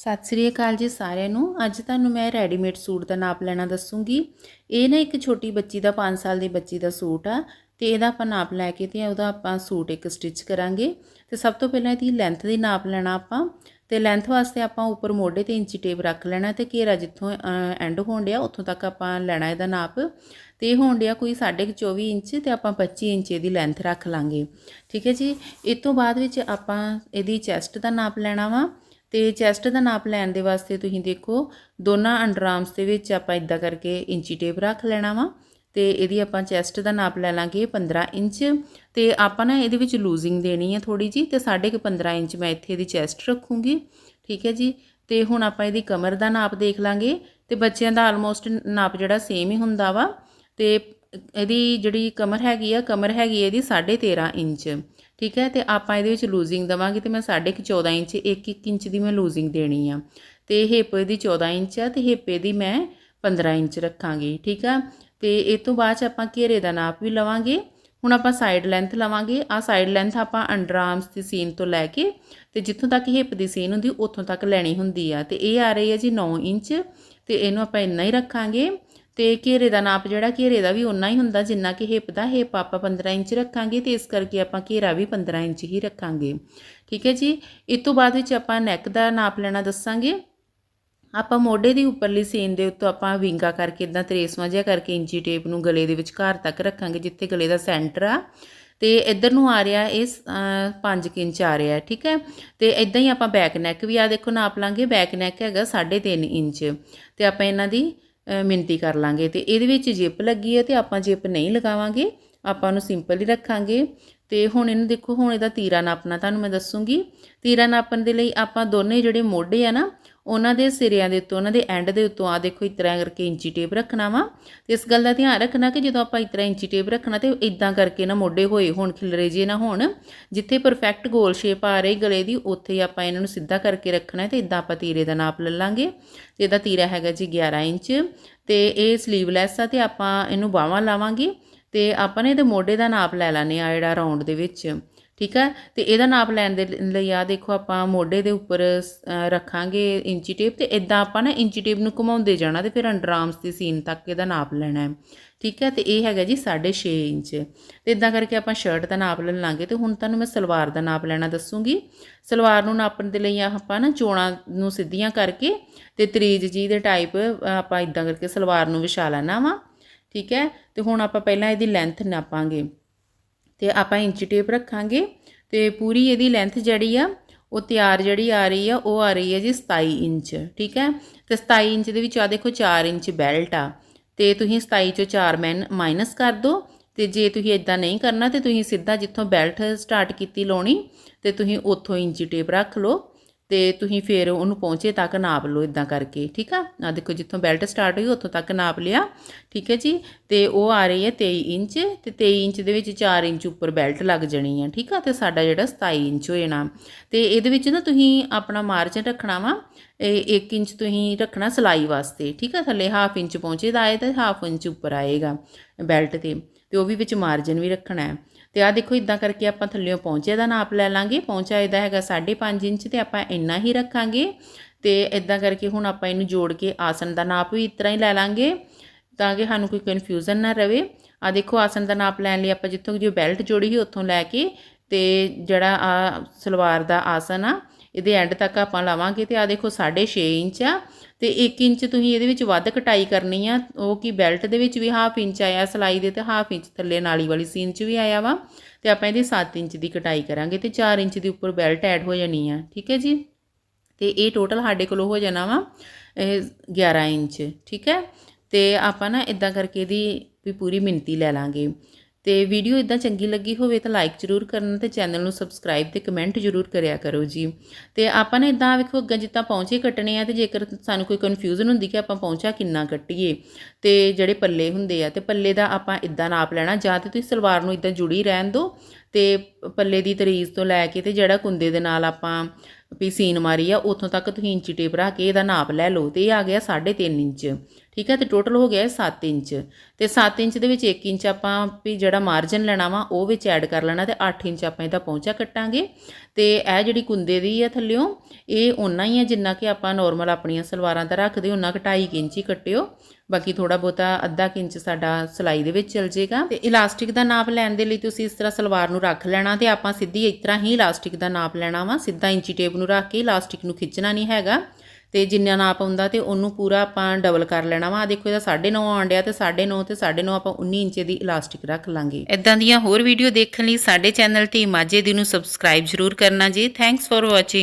ਸਤਿ ਸ੍ਰੀ ਅਕਾਲ ਜੀ ਸਾਰਿਆਂ ਨੂੰ। ਅੱਜ ਤੁਹਾਨੂੰ ਮੈਂ ਰੈਡੀਮੇਡ ਸੂਟ ਦਾ ਨਾਪ ਲੈਣਾ ਦੱਸੂਗੀ। ਇਹ ਨਾ ਇੱਕ ਛੋਟੀ ਬੱਚੀ ਦਾ 5 ਸਾਲ ਦੀ ਬੱਚੀ ਦਾ ਸੂਟ ਆ ਤੇ ਇਹਦਾ ਆਪਾਂ ਨਾਪ ਲੈ ਕੇ ਤੇ ਉਹਦਾ ਆਪਾਂ ਸੂਟ ਇੱਕ ਸਟਿਚ ਕਰਾਂਗੇ। ਤੇ ਸਭ ਤੋਂ ਪਹਿਲਾਂ ਇਹਦੀ ਲੈਂਥ ਦੀ ਨਾਪ ਲੈਣਾ ਆਪਾਂ। ਤੇ ਲੈਂਥ ਵਾਸਤੇ ਆਪਾਂ ਉੱਪਰ ਮੋਢੇ ਤੇ ਇੰਚੀ ਟੇਪ ਰੱਖ ਲੈਣਾ ਤੇ ਘੇਰਾ ਜਿੱਥੋਂ ਐਂਡ ਹੋਣ ਡਿਆ, ਉੱਥੋਂ ਤੱਕ ਆਪਾਂ ਲੈਣਾ ਇਹਦਾ ਨਾਪ। ਤੇ ਇਹ ਹੋਣ ਡਿਆ ਕੋਈ 24 ਇੰਚ ਤੇ ਆਪਾਂ 25 ਇੰਚ ਇਹਦੀ ਲੈਂਥ ਰੱਖ ਲਾਂਗੇ। ਠੀਕ ਹੈ ਜੀ? ਇਸ ਤੋਂ ਬਾਅਦ ਵਿੱਚ ਆਪਾਂ ਇਹਦੀ ਚੈਸਟ ਦਾ ਨਾਪ ਲੈਣਾ ਵਾ। ਤੇ ਚੈਸਟ ਦਾ ਨਾਪ ਲੈਣ ਦੇ ਵਾਸਤੇ ਤੁਸੀਂ ਦੇਖੋ, ਦੋਨਾਂ ਅੰਡਰ ਆਰਮਸ ਦੇ ਵਿੱਚ ਆਪਾਂ ਇਦਾਂ ਕਰਕੇ ਇੰਚੀ ਟੇਪ ਰੱਖ ਲੈਣਾ ਵਾ ਤੇ ਇਹਦੀ ਆਪਾਂ ਚੈਸਟ ਦਾ ਨਾਪ ਲੈ ਲਾਂਗੇ 15 ਇੰਚ ਤੇ ਆਪਾਂ ਨਾ ਇਹਦੇ ਵਿੱਚ ਲੂਜ਼ਿੰਗ ਦੇਣੀ ਹੈ ਥੋੜੀ ਜੀ ਤੇ 15.5 ਇੰਚ ਮੈਂ ਇੱਥੇ ਇਹਦੀ ਚੈਸਟ ਰੱਖੂੰਗੀ, ਠੀਕ ਹੈ ਜੀ? ਤੇ ਹੁਣ ਆਪਾਂ ਇਹਦੀ ਕਮਰ ਦਾ ਨਾਪ ਦੇਖ ਲਾਂਗੇ ਤੇ ਬੱਚਿਆਂ ਦਾ ਆਲਮੋਸਟ ਨਾਪ ਜਿਹੜਾ ਸੇਮ ਹੀ ਹੁੰਦਾ ਵਾ ਤੇ ਇਹਦੀ ਜਿਹੜੀ ਕਮਰ ਹੈਗੀ ਆ, ਕਮਰ ਹੈਗੀ ਇਹਦੀ 13.5 ਇੰਚ। ਠੀਕ ਹੈ? ਤੇ ਆਪਾਂ ਇਹਦੇ ਵਿੱਚ ਲੂਜ਼ਿੰਗ ਦਵਾਂਗੇ ਤੇ ਮੈਂ 14.5 ਇੰਚ 1-1 ਇੰਚ ਦੀ ਮੈਂ ਲੂਜ਼ਿੰਗ ਦੇਣੀ ਆ। ਤੇ ਹਿੱਪ ਇਹਦੀ 14 ਇੰਚ ਆ ਤੇ ਹਿੱਪ ਇਹਦੀ ਮੈਂ 15 ਇੰਚ ਰੱਖਾਂਗੀ, ਠੀਕ ਆ? ਤੇ ਇਹ ਤੋਂ ਬਾਅਦ ਚ ਆਪਾਂ ਘੇਰੇ ਦਾ ਨਾਪ ਵੀ ਲਵਾਂਗੇ। ਹੁਣ ਆਪਾਂ ਸਾਈਡ ਲੈਂਥ ਲਵਾਂਗੇ। ਆ ਸਾਈਡ ਲੈਂਥ ਆਪਾਂ ਅੰਡਰ ਆਰਮਸ ਦੀ ਸੀਨ ਤੋਂ ਲੈ ਕੇ ਤੇ ਜਿੱਥੋਂ ਤੱਕ ਹਿੱਪ ਦੀ ਸੀਨ ਹੁੰਦੀ, ਉੱਥੋਂ ਤੱਕ ਲੈਣੀ ਹੁੰਦੀ ਆ। ਤੇ ਇਹ ਆ ਰਹੀ ਹੈ ਜੀ 9 ਇੰਚ ਤੇ ਇਹਨੂੰ ਆਪਾਂ ਇੰਨਾ ਹੀ ਰੱਖਾਂਗੇ। ਤੇ ਘੇਰੇ ਦਾ ਨਾਪ ਜਿਹੜਾ ਘੇਰੇ ਦਾ ਵੀ ਉਨਾ ਹੀ ਹੁੰਦਾ ਜਿੰਨਾ ਕਿ ਹਿੱਪ ਦਾ ਹਿੱਪ ਆਪਾਂ 15 ਇੰਚ ਰੱਖਾਂਗੇ ਤੇ ਇਸ ਕਰਕੇ ਆਪਾਂ ਘੇਰਾ ਵੀ 15 ਇੰਚ ਹੀ ਰੱਖਾਂਗੇ। ਠੀਕ ਹੈ ਜੀ? ਇਸ ਤੋਂ ਬਾਅਦ ਵਿੱਚ ਆਪਾਂ ਨੈਕ ਦਾ ਨਾਪ ਲੈਣਾ ਦੱਸਾਂਗੇ। ਆਪਾਂ ਮੋਢੇ ਦੀ ਉੱਪਰਲੀ ਸੀਨ ਦੇ ਉੱਤੋਂ ਆਪਾਂ ਵਿੰਗਾ ਕਰਕੇ ਇਦਾਂ ਤਰੇਸਵਾਂ ਜਿਹਾ ਕਰਕੇ ਇੰਚੀ ਟੇਪ ਨੂੰ ਗਲੇ ਦੇ ਵਿਚਕਾਰ ਤੱਕ ਰੱਖਾਂਗੇ ਜਿੱਥੇ ਗਲੇ ਦਾ ਸੈਂਟਰ ਆ। ਤੇ ਇੱਧਰ ਨੂੰ ਆ ਰਿਹਾ ਇਸ 5 ਇੰਚ ਆ ਰਿਹਾ, ਠੀਕ ਹੈ? ਤੇ ਇਦਾਂ ਹੀ ਆਪਾਂ ਬੈਕ ਨੈਕ ਵੀ ਆ ਦੇਖੋ ਨਾਪ ਲਾਂਗੇ। ਬੈਕ ਨੈਕ ਹੈਗਾ 3.5 ਇੰਚ। ਤੇ ਆਪਾਂ ਇਹਨਾਂ ਦੀ ਮਿੰਤੀ ਕਰ ਲਾਂਗੇ ਤੇ ਇਹਦੇ ਵਿੱਚ ਜਿਪ ਲੱਗੀ ਹੈ ਤੇ ਆਪਾਂ ਜਿਪ ਨਹੀਂ ਲਗਾਵਾਂਗੇ, ਆਪਾਂ ਉਹਨੂੰ ਸਿੰਪਲ ਹੀ ਰੱਖਾਂਗੇ। ਤੇ ਹੁਣ ਇਹਨੂੰ ਦੇਖੋ, ਹੁਣ ਇਹਦਾ ਤੀਰਾ ਨਾਪਣਾ ਤੁਹਾਨੂੰ ਮੈਂ ਦੱਸੂਗੀ। ਤੀਰਾ ਨਾਪਣ ਦੇ ਲਈ ਆਪਾਂ ਦੋਨੇ ਜਿਹੜੇ ਮੋਢੇ ਆ ਨਾ ਉਹਨਾਂ ਦੇ ਸਿਰਿਆਂ ਦੇ ਉੱਤੋਂ, ਉਹਨਾਂ ਦੇ ਐਂਡ ਦੇ ਉੱਤੋਂ ਆ ਦੇਖੋ ਇਸ ਤਰ੍ਹਾਂ ਕਰਕੇ ਇੰਚੀ ਟੇਪ ਰੱਖਣਾ ਵਾ। ਤੇ ਇਸ ਗੱਲ ਦਾ ਧਿਆਨ ਰੱਖਣਾ ਕਿ ਜਦੋਂ ਆਪਾਂ ਇਸ ਤਰ੍ਹਾਂ ਇੰਚੀ ਟੇਪ ਰੱਖਣਾ ਤੇ ਇਦਾਂ ਕਰਕੇ ਨਾ ਮੋਢੇ ਹੋਏ, ਹੋਣ ਖਿਲਰੇ ਜੇ ਨਾ ਹੋਣ, ਜਿੱਥੇ ਪਰਫੈਕਟ ਗੋਲ ਸ਼ੇਪ ਆ ਰਹੀ ਗਲੇ ਦੀ, ਉੱਥੇ ਹੀ ਆਪਾਂ ਇਹਨਾਂ ਨੂੰ ਸਿੱਧਾ ਕਰਕੇ ਰੱਖਣਾ ਤੇ ਇਦਾਂ ਆਪਾਂ ਤੀਰੇ ਦਾ ਨਾਪ ਲੈ ਲਾਂਗੇ। ਤੇ ਇਹਦਾ ਤੀਰਾ ਹੈਗਾ ਜੀ 11 ਇੰਚ। ਤੇ ਇਹ ਸਲੀਵਲੈਸ ਆ ਤੇ ਆਪਾਂ ਇਹਨੂੰ ਬਾਹਾਂ ਲਾਵਾਂਗੇ। ਤੇ ਆਪਾਂ ਨੇ ਇਹਦੇ ਮੋਢੇ ਦਾ ਨਾਪ ਲੈ ਲਾਨੇ ਆ ਜਿਹੜਾ ਰਾਉਂਡ ਦੇ ਵਿੱਚ। ਠੀਕ ਹੈ ਤੇ ਇਹਦਾ ਨਾਪ ਲੈਣ ਦੇ ਲਈ ਆ ਦੇਖੋ ਆਪਾਂ ਮੋਢੇ ਦੇ ਉੱਪਰ ਰੱਖਾਂਗੇ ਇੰਚੀ ਟੇਪ ਤੇ ਇਦਾਂ ਆਪਾਂ ਨਾ ਇੰਚੀ ਟੇਪ ਨੂੰ ਘੁਮਾਉਂਦੇ ਜਾਣਾ ਤੇ ਫਿਰ ਅੰਡਰ ਆਰਮਸ ਦੀ ਸੀਨ ਤੱਕ ਇਹਦਾ ਨਾਪ ਲੈਣਾ ਹੈ। ਠੀਕ ਹੈ ਤੇ ਇਹ ਹੈਗਾ ਜੀ 6.5 ਇੰਚ। ਤੇ ਇਦਾਂ ਕਰਕੇ ਆਪਾਂ ਸ਼ਰਟ ਦਾ ਨਾਪ ਲੈ ਲਾਂਗੇ ਤੇ ਹੁਣ ਤੁਹਾਨੂੰ ਮੈਂ ਸਲਵਾਰ ਦਾ ਨਾਪ ਲੈਣਾ ਦੱਸੂਗੀ। ਸਲਵਾਰ ਨੂੰ ਨਾਪਣ ਦੇ ਲਈ ਆਪਾਂ ਨਾ ਚੋਣਾਂ ਨੂੰ ਸਿੱਧੀਆਂ ਕਰਕੇ ਤੇ ਤਰੀਜ ਜੀ ਦੇ ਟਾਈਪ ਆਪਾਂ ਇਦਾਂ ਕਰਕੇ ਸਲਵਾਰ ਨੂੰ ਵਿਛਾ ਲੈਣਾ ਵਾ। ਠੀਕ ਹੈ? ਤੇ ਹੁਣ ਆਪਾਂ ਪਹਿਲਾਂ ਇਹਦੀ ਲੈਂਥ ਨਾਪਾਂਗੇ। ਤੇ ਆਪਾਂ ਇੰਚੀ ਟੇਪ ਰੱਖਾਂਗੇ ਤੇ ਪੂਰੀ ਇਹਦੀ ਲੈਂਥ ਜਿਹੜੀ ਆ, ਉਹ ਤਿਆਰ ਜਿਹੜੀ ਆ ਰਹੀ ਆ, ਉਹ ਆ ਰਹੀ ਹੈ ਜੀ 27 ਇੰਚ, ਠੀਕ ਹੈ? ਤੇ 27 ਇੰਚ ਦੇ ਵਿੱਚ ਆ ਦੇਖੋ 4 ਇੰਚ ਬੈਲਟ ਆ। ਤੇ ਤੁਸੀਂ 27 ਚੋਂ 4 ਮੈਨ ਮਾਈਨਸ ਕਰ ਦਿਓ ਤੇ ਜੇ ਤੁਸੀਂ ਇਦਾਂ ਨਹੀਂ ਕਰਨਾ ਤੇ ਤੁਸੀਂ ਸਿੱਧਾ ਜਿੱਥੋਂ ਬੈਲਟ ਸਟਾਰਟ ਕੀਤੀ ਲਾਉਣੀ ਤੇ ਤੁਸੀਂ ਉੱਥੋਂ ਇੰਚੀ ਟੇਪ ਰੱਖ ਲਓ। ਤੇ ਤੁਸੀਂ ਫਿਰ ਉਹਨੂੰ ਪਹੁੰਚੇ ਤੱਕ ਨਾਪ ਲਓ ਇਦਾਂ ਕਰਕੇ, ਠੀਕ ਆ? ਆ ਦੇਖੋ ਜਿੱਥੋਂ ਬੈਲਟ ਸਟਾਰਟ ਹੋਈ, ਉੱਥੋਂ ਤੱਕ ਨਾਪ ਲਿਆ, ਠੀਕ ਹੈ ਜੀ? ਤੇ ਉਹ ਆ ਰਹੀ ਹੈ 23 ਇੰਚ, ਤੇ 23 ਇੰਚ ਦੇ ਵਿੱਚ 4 ਇੰਚ ਉੱਪਰ ਬੈਲਟ ਲੱਗ ਜਣੀ ਆ ਠੀਕ ਆ? ਤੇ ਸਾਡਾ ਜਿਹੜਾ 27 ਇੰਚ ਹੋ ਜਾਣਾ। ਤੇ ਇਹਦੇ ਵਿੱਚ ਨਾ ਤੁਸੀਂ ਆਪਣਾ ਮਾਰਜਨ ਰੱਖਣਾ ਵਾ, ਇਹ 1 ਇੰਚ ਤੁਸੀਂ ਰੱਖਣਾ ਸਲਾਈ ਵਾਸਤੇ, ਠੀਕ ਆ? ਥੱਲੇ ਹਾਫ ਇੰਚ ਪਹੁੰਚੇ ਪਹੁੰਚੇਦਾ ਆਏ ਤੇ ਹਾਫ ਇੰਚ ਉੱਪਰ ਆਏਗਾ ਬੈਲਟ ਤੇ। ਤੇ ਉਹ ਵੀ ਵਿੱਚ ਮਾਰਜਨ ਵੀ ਰੱਖਣਾ ਹੈ। ਤੇ ਆ ਦੇਖੋ ਇਦਾਂ ਕਰਕੇ ਆਪਾਂ ਥੱਲੇੋਂ ਪਹੁੰਚੇ ਦਾ ਨਾਪ ਲੈ ਲਾਂਗੇ। ਪਹੁੰਚਾ ਇਹਦਾ ਹੈਗਾ 5.5 ਇੰਚ ਤੇ ਆਪਾਂ ਇੰਨਾ ਹੀ ਰੱਖਾਂਗੇ। ਤੇ ਇਦਾਂ ਕਰਕੇ ਹੁਣ ਆਪਾਂ ਇਹਨੂੰ ਜੋੜ ਕੇ ਆਸਣ ਦਾ ਨਾਪ ਵੀ ਇਸ ਤਰ੍ਹਾਂ ਹੀ ਲੈ ਲਾਂਗੇ, ਤਾਂ ਕਿ ਸਾਨੂੰ ਕੋਈ ਕਨਫਿਊਜ਼ਨ ਨਾ ਰਵੇ। ਆ ਦੇਖੋ, ਆਸਣ ਦਾ ਨਾਪ ਲੈਣ ਲਈ ਆਪਾਂ ਜਿੱਥੋਂ ਜੋ ਬੈਲਟ ਜੋੜੀ ਸੀ, ਉੱਥੋਂ ਲੈ ਕੇ ਤੇ ਜਿਹੜਾ ਆ ਸਲਵਾਰ ਦਾ ਆਸਣ ਆ ਇਹਦੇ ਐਂਡ ਤੱਕ ਆਪਾਂ ਲਾਵਾਂਗੇ ਤੇ ਆ ਦੇਖੋ 6.5 ਇੰਚ ਆ, ਤੇ 1 ਇੰਚ ਤੁਸੀਂ ਇਹਦੇ ਵਿੱਚ ਵੱਧ ਕਟਾਈ ਕਰਨੀ ਆ, ਉਹ ਕੀ ਬੈਲਟ ਦੇ ਵਿੱਚ ਵੀ ਹਾਫ ਇੰਚ ਆਇਆ, ਸਲਾਈ ਦੇ ਤੇ ਹਾਫ ਇੰਚ ਥੱਲੇ ਨਾਲੀ ਵਾਲੀ ਸੀਨ 'ਚ ਵੀ ਆਇਆ ਵਾ, ਤੇ ਆਪਾਂ ਇਹਦੀ 7 ਇੰਚ ਦੀ ਕਟਾਈ ਕਰਾਂਗੇ ਤੇ 4 ਇੰਚ ਦੀ ਉੱਪਰ ਬੈਲਟ ਐਡ ਹੋ ਜਾਣੀ ਆ, ਠੀਕ ਹੈ ਜੀ? ਤੇ ਇਹ ਟੋਟਲ ਸਾਡੇ ਕੋਲ ਹੋ ਜਾਣਾ ਵਾ, ਇਹ 11 ਇੰਚ, ਠੀਕ ਹੈ? ਤੇ ਆਪਾਂ ਨਾ ਇਦਾਂ ਕਰਕੇ ਇਹਦੀ ਵੀ ਪੂਰੀ ਮਿੰਤੀ ਲੈ ਲਾਂਗੇ। ਤੇ ਵੀਡੀਓ ਇਦਾਂ ਚੰਗੀ ਲੱਗੀ ਹੋਵੇ ਤਾਂ ਲਾਈਕ ਜ਼ਰੂਰ ਕਰਨਾ ਤੇ ਚੈਨਲ ਨੂੰ ਸਬਸਕ੍ਰਾਈਬ ਤੇ ਕਮੈਂਟ ਜ਼ਰੂਰ ਕਰਿਆ ਕਰੋ ਜੀ। ਤੇ ਆਪਾਂ ਨੇ ਇਦਾਂ ਵੇਖੋ ਅੱਗੇ ਜਿੱਦਾਂ ਪਹੁੰਚੇ ਕੱਟਣੇ ਆ ਤੇ ਜੇਕਰ ਸਾਨੂੰ ਕੋਈ ਕਨਫਿਊਜ਼ਨ ਹੁੰਦੀ ਕਿ ਆਪਾਂ ਪਹੁੰਚਾ ਕਿੰਨਾ ਕੱਟੀਏ, ਤੇ ਜਿਹੜੇ ਪੱਲੇ ਹੁੰਦੇ ਆ ਤੇ ਪੱਲੇ ਦਾ ਆਪਾਂ ਇਦਾਂ ਨਾਪ ਲੈਣਾ ਜਾਂ ਤੇ ਤੁਸੀਂ ਸਲਵਾਰ ਨੂੰ ਇਦਾਂ ਜੁੜੀ ਰਹਿਣ ਦਿਓ ਤੇ ਪੱਲੇ ਦੀ ਤਰੀਜ਼ ਤੋਂ ਲੈ ਕੇ ਤੇ ਜਿਹੜਾ ਕੁੰਦੇ ਦੇ ਨਾਲ ਆਪਾਂ ਵੀ ਸੀਨ ਮਾਰੀ ਆ, ਉੱਥੋਂ ਤੱਕ ਤੁਸੀਂ ਇੰਚੀ ਟੇਪ ਰੱਖ ਕੇ ਇਹਦਾ ਨਾਪ ਲੈ ਲਓ ਤੇ ਇਹ ਆ ਗਿਆ 3.5 ਇੰਚ। ਠੀਕ ਹੈ ਤੇ ਟੋਟਲ ਹੋ ਗਿਆ 7 ਇੰਚ। ਤੇ 7 ਇੰਚ ਦੇ ਵਿੱਚ 1 ਇੰਚ ਆਪਾਂ ਵੀ ਜਿਹੜਾ ਮਾਰਜਨ ਲੈਣਾ ਵਾ, ਉਹ ਵਿੱਚ ਐਡ ਕਰ ਲੈਣਾ ਤੇ 8 ਇੰਚ ਆਪਾਂ ਇਹਦਾ ਪਹੁੰਚਾ ਕੱਟਾਂਗੇ। ਤੇ ਇਹ ਜਿਹੜੀ ਕੁੰਦੇ ਦੀ ਆ ਥੱਲਿਓਂ, ਇਹ ਓਨਾ ਹੀ ਆ ਜਿੰਨਾ ਕਿ ਆਪਾਂ ਨਾਰਮਲ ਆਪਣੀਆਂ ਸਲਵਾਰਾਂ ਦਾ ਰੱਖਦੇ ਉਹਨਾਂ ਕਟਾਈ ਇੰਚ ਹੀ ਕੱਟਿਓ। ਬਾਕੀ ਥੋੜਾ ਬਹੁਤਾ ਅੱਧਾ ਕੁ ਇੰਚ ਸਾਡਾ ਸਲਾਈ ਦੇ ਵਿੱਚ ਚਲ ਜਾਏਗਾ ਤੇ ਇਲਾਸਟਿਕ ਦਾ ਨਾਪ ਲੈਣ ਦੇ ਲਈ ਤੁਸੀਂ ਇਸ ਤਰ੍ਹਾਂ ਸਲਵਾਰ ਨੂੰ ਰੱਖ ਲੈਣਾ ਤੇ ਆਪਾਂ ਸਿੱਧੀ ਇਸ ਤਰ੍ਹਾਂ ਹੀ ਇਲਾਸਟਿਕ ਦਾ ਨਾਪ ਲੈਣਾ ਵਾ। ਸਿੱਧਾ ਇੰਚੀ ਟੇਪ ਨੂੰ ਰੱਖ ਕੇ ਇਲਾਸਟਿਕ ਨੂੰ ਖਿੱਚਣਾ ਨਹੀਂ ਹੈਗਾ। ਤੇ ਜਿੰਨਾ ਨਾਪ ਆਉਂਦਾ ਤੇ ਉਹਨੂੰ ਪੂਰਾ ਆਪਾਂ ਡਬਲ ਕਰ ਲੈਣਾ ਵਾ। ਆ ਦੇਖੋ, ਇਹਦਾ 9.5 ਆਂਡਿਆ ਤੇ 9.5 ਤੇ 9.5 ਆਪਾਂ 19 ਇੰਚ ਦੀ ਇਲਾਸਟਿਕ ਰੱਖ ਲਾਂਗੇ। ਇਦਾਂ ਦੀਆਂ ਹੋਰ ਵੀਡੀਓ ਦੇਖਣ ਲਈ ਸਾਡੇ ਚੈਨਲ ਤੇ ਮਾਝੇ ਦੀ ਨੂੰ ਸਬਸਕ੍ਰਾਈਬ ਜ਼ਰੂਰ ਕਰਨਾ ਜੀ। Thanks for watching